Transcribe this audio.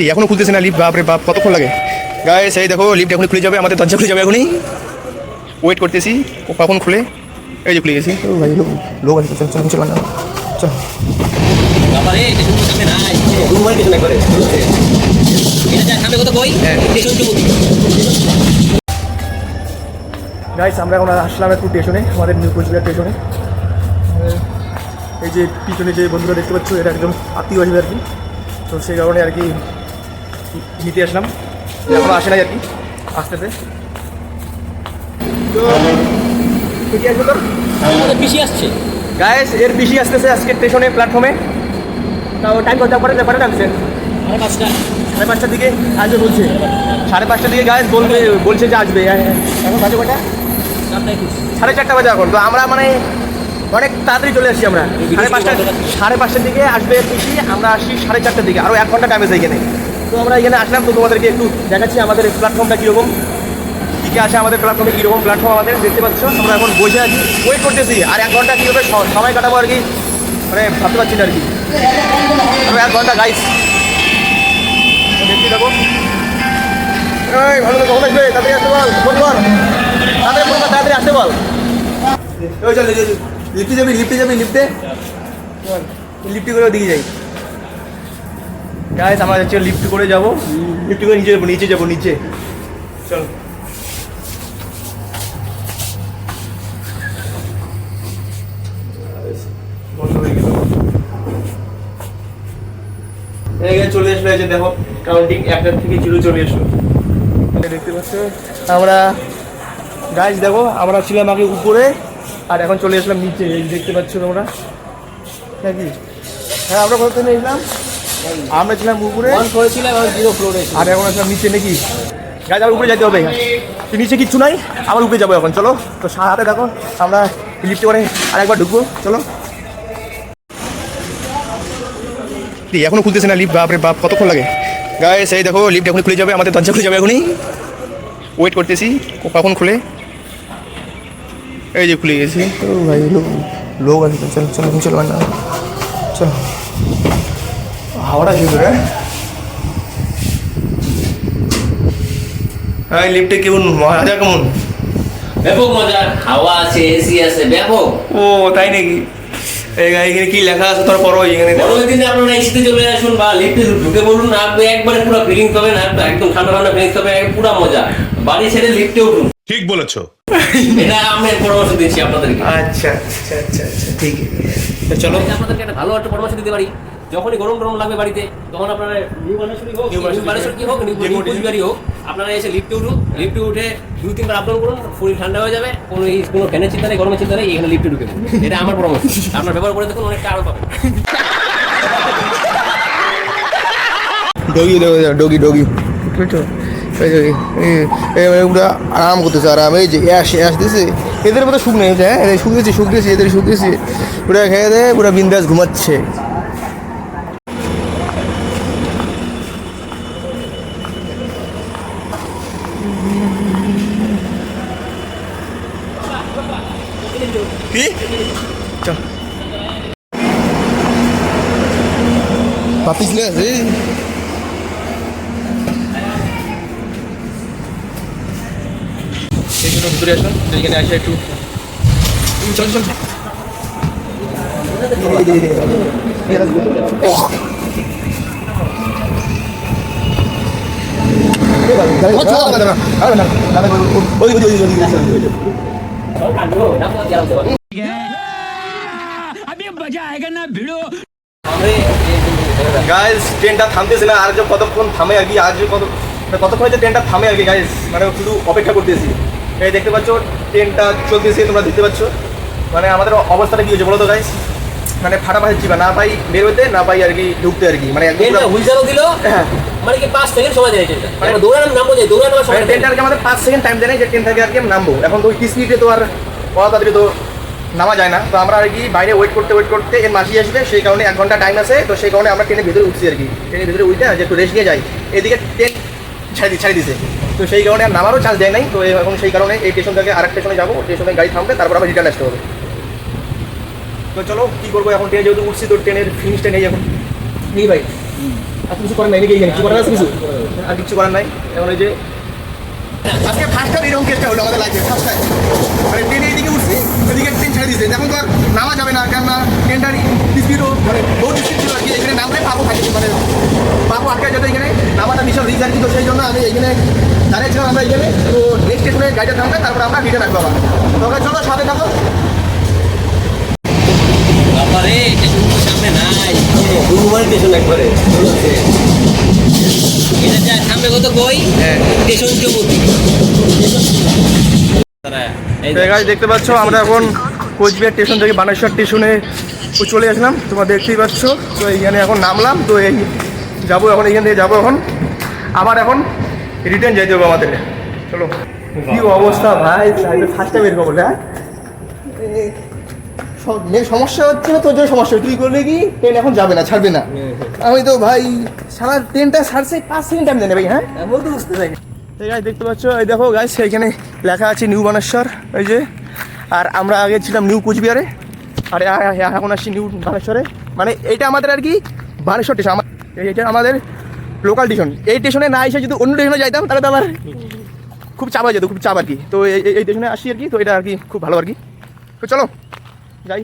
এই এখনও খুলতেছে না লিফট বাপরে বাপ কতক্ষণ লাগে? গায়ে সেই দেখো লিফট এখন খুলে যাবে আমাদের দরজা খুলে যাবে এখনই। ওয়েট করতেছি ও কখন খুলে? এই যে খুলে গেছি। ও ভাই লোক লোক আছে চল চল চল না চল হ্যাঁ। গাইস আমরা এখন আসলাম একটু স্টেশনে আমাদের নিউ কোচবিহার স্টেশনে এই যে পিছনে যে বন্ধুরা দেখতে পাচ্ছ এটা একদম আত্মীয় আসবে আর কি। তো সেই কারণে আর কি নিতে আসলাম। এখনও আসে নাই আর কি আসতেছে তো ঠিকই আছে তোর? আসছে। গাইস এর বেশি আসতেছে আজকে স্টেশনে প্ল্যাটফর্মে তাও টাইম কত? পরে পরে নামছেন সাড়ে পাঁচটার দিকে আসবে বলছে। সাড়ে পাঁচটার দিকে গাইস বলবে বলছে যে আসবে। এখন বাজে কটা সাড়ে চারটা বাজে এখন। তো আমরা মানে অনেক তাড়াতাড়ি চলে আসছি আমরা। সাড়ে পাঁচটা সাড়ে পাঁচটার দিকে আসবে পিসি। আমরা আসি সাড়ে চারটার দিকে। আরও এক ঘণ্টা টাইম আছে এখানে। তো আমরা এখানে আসলাম তো তোমাদেরকে একটু দেখাচ্ছি আমাদের প্ল্যাটফর্মটা কীরকম। কী আছে আমাদের প্ল্যাটফর্মে কীরকম প্ল্যাটফর্ম আমাদের, দেখতে পাচ্ছ? আমরা এখন বসে আছি। ওয়েট করতেছি, আর এক ঘণ্টা কীভাবে সময় কাটাবো আর কি? মানে ভাবতে পারছি না আর কি। এক ঘণ্টা গাইস এই, ভালো তাড়াতাড়ি আসতে যাবি, লিফটে যাবি, লিফটে। লিফটে করে দিকে যাই। গাইস আমরা হচ্ছে লিফট করে যাব। লিফট করে নিচে যাব নিচে যাব, নিচে। চল। চলে আসলো এই যে দেখো থেকে জিরো চলে দেখতে পাচ্ছ? আমরা গাছ দেখো, আমরা ছিলাম আগে উপরে, আর এখন চলে আসলাম নিচে। দেখতে পাচ্ছ তোমরা? নাকি? হ্যাঁ আমরা কোথা থেকে এলাম। আমরা ছিলাম উপরে। আর এখন আসলাম নিচে নাকি? গাছ আর উপরে যেতে হবে। নিচে কিচ্ছু নাই? আবার উপরে যাব এখন চলো। তো সাথে দেখো আমরা লিফটে করে আরেকবার ঢুকবো চলো। এখনও খুলতেছে না লিফট বাপরে বাপ কতক্ষণ লাগে? গায়ে সেই দেখো লিফট এখন খুলে যাবে আমাদের দরজা খুলে যাবে এখনই। ওয়েট করতেছি কখন খুলে? এই যে খুলে গেছি। ও ভাই লোক লোক আছে চল চল চল না চল। হাওড়া করে। হ্যাঁ লিফটে কেমন? মজা কেমন? ব্যাপক মজা হাওয়া আছে এসি আছে ব্যাপক। ও তাই নাকি? এই এখানে কি লেখা আছে? তোর পরও এখানে। বড় দিনে আপনারা এসিতে চলে আসুন বা লিফটে ঢুকে বলুন আপনি একবারে পুরো ফিলিং পাবেন আর একদম ঠান্ডা ঠান্ডা ফিলিং পাবেন পুরো মজা। বাড়ি ছেড়ে লিফটে উঠুন। ঠিক বলেছ। এটা আমি পরামর্শ দিচ্ছি আপনাদেরকে। আচ্ছা আচ্ছা আচ্ছা আচ্ছা ঠিক আছে তো চলো। আপনাদেরকে একটা ভালো একটা পরামর্শ দিতে পারি। যখনই গরম গরম লাগবে বাড়িতে তখন আপনারা নিউ বানেশ্বরী হোক নিউ নিউ কি হোক নিউ কুচবিহারি হোক আপনারা এসে লিফটে উঠুন লিফটে উঠে দুই তিনবার আপলোড করুন শরীর ঠান্ডা হয়ে যাবে কোনো কোনো ফ্যানের চিন্তা নেই গরমের চিন্তা নেই এখানে লিফটে ঢুকে এটা আমার পরামর্শ। আপনার ব্যবহার করে দেখুন অনেকটা আরও পাবেন। ডগি ডগি ডগি ওরা আরাম করতেছে আরাম। এই যে অ্যাশ অ্যাশ দিছে এদের মতো সুখ নেই হ্যাঁ? এদের সুখ দিয়েছে সুখ দিয়েছে এদের শুকিয়েছে দিয়েছে। ওরা খেয়ে দেয় পুরো বিন্দাস ঘুমাচ্ছে। কি চল পাপিস লে আছে এই জন্য ভিতরে তো এখানে আসে একটু চল চল গাইস ট্রেনটা থামতেছে না। আর যে কতক্ষণ থামে আর কি আজ যে কত কতক্ষণ যে ট্রেনটা থামে আর কি গাইস মানে শুধু অপেক্ষা করতেছি। এই দেখতে পাচ্ছ ট্রেনটা চলতেছে তোমরা দেখতে পাচ্ছ। মানে আমাদের অবস্থাটা কি হয়েছে বলো তো গাইস মানে ফাটাফাটি চিবা না পাই বেরোতে না পাই আর কি ঢুকতে আর কি। মানে একদম ট্রেনটা দিল? হ্যাঁ। মানে কি পাঁচ সেকেন্ড সময় দেয় ট্রেনটা মানে- মানে নামবো যে দৌড়ানোর মানে সময় ট্রেনটা আর কি আমাদের পাঁচ সেকেন্ড টাইম দেয় না যে ট্রেন থেকে আর কি নামবো। এখন তো ওই স্পিডে তো আর কত তাড়াতাড়ি তো নামা যায় না। তো আমরা আর কি বাইরে ওয়েট করতে ওয়েট করতে এর মাসি আসবে সেই কারণে এক ঘণ্টা টাইম আছে তো সেই কারণে আমরা ট্রেনের ভিতরে উঠছি আর কি। ট্রেনের ভিতরে উঠে যে একটু রেস্ট নিয়ে যাই এদিকে ট্রেন ছাড়ি ছাড়ি দিছে। তো সেই কারণে আর নামারও চান্স দেয় নাই তো এখন সেই কারণে এই স্টেশন থেকে আরেক স্টেশনে যাব স্টেশনে গাড়ি থামবে তারপর আবার রিটার্ন আসতে হবে। তো চলো কী করব এখন? ট্রেনে যেহেতু উঠছি তো ট্রেনের ফিনিশটা নেই এখন। নেই ভাই। কিছু করার নাই নাকি কিছু করার কিছু? আর কিছু করার নাই। এখন ওই যে আজকে ফার্স্ট টাইম এরকম কেসটা হলো আমাদের লাইফে ফার্স্ট মানে ট্রেনে এদিকে উঠছি, এদিকে ট্রেন ছেড়ে দিয়েছে এখন তো নামা যাবে না, কেননা ট্রেনটার স্পিডও মানে কি। এখানে নামলে পাবো থাকে মানে পাবো আটকে যেত এখানে। নামাটা ভীষণ রিস্ক আর কি। সেই জন্য আমি এখানে দাঁড়িয়েছিলাম আমরা এখানে। তো নেক্সট স্টেশনে গাড়িটা থামবে, তারপর আমরা রিটার্ন আসব আবার। তো ওকে চলো, সাথে থাকো। স্টেশন একবারে। এটা সামনে কত কই হ্যাঁ। স্টেশন গাছ দেখতে পাচ্ছ আমরা এখন কোচবিহার স্টেশন থেকে বানেশ্বর স্টেশনে চলে আসলাম তোমরা দেখতেই পাচ্ছ তো এইখানে এখন নামলাম তো এই যাব এখন এইখান থেকে যাব এখন। আবার এখন রিটার্ন যেতে হবে আমাদের। চলো। কি অবস্থা ভাই? ফার্স্ট টাইম এরকম হলে হ্যাঁ? সমস্যা হচ্ছে না তোর জন্য সমস্যা তুই করলে কি? ট্রেন এখন যাবে না ছাড়বে না। আমি তো ভাই সারা ট্রেনটা ছাড়ছে পাঁচ সেকেন্ড টাইম দেয় ভাই হ্যাঁ? এমন তো বুঝতে পারি এই গাছ দেখতে পাচ্ছ এই দেখো গাছ এখানে লেখা আছে নিউ বানেশ্বর এই যে। আর আমরা আগে ছিলাম নিউ কুচবিহারে আর এখন আসছি নিউ বানেশ্বরে মানে এটা আমাদের আর কি বানেশ্বর স্টেশন আমার এটা আমাদের লোকাল স্টেশন এই স্টেশনে না এসে যদি অন্য স্টেশনে যাইতাম তাহলে তো আমার খুব চাপ হয়ে যেত খুব চাপ আর কি। তো এই এই- এই স্টেশনে আসি আর কি তো এটা আর কি খুব ভালো আর কি। তো চলো। যাই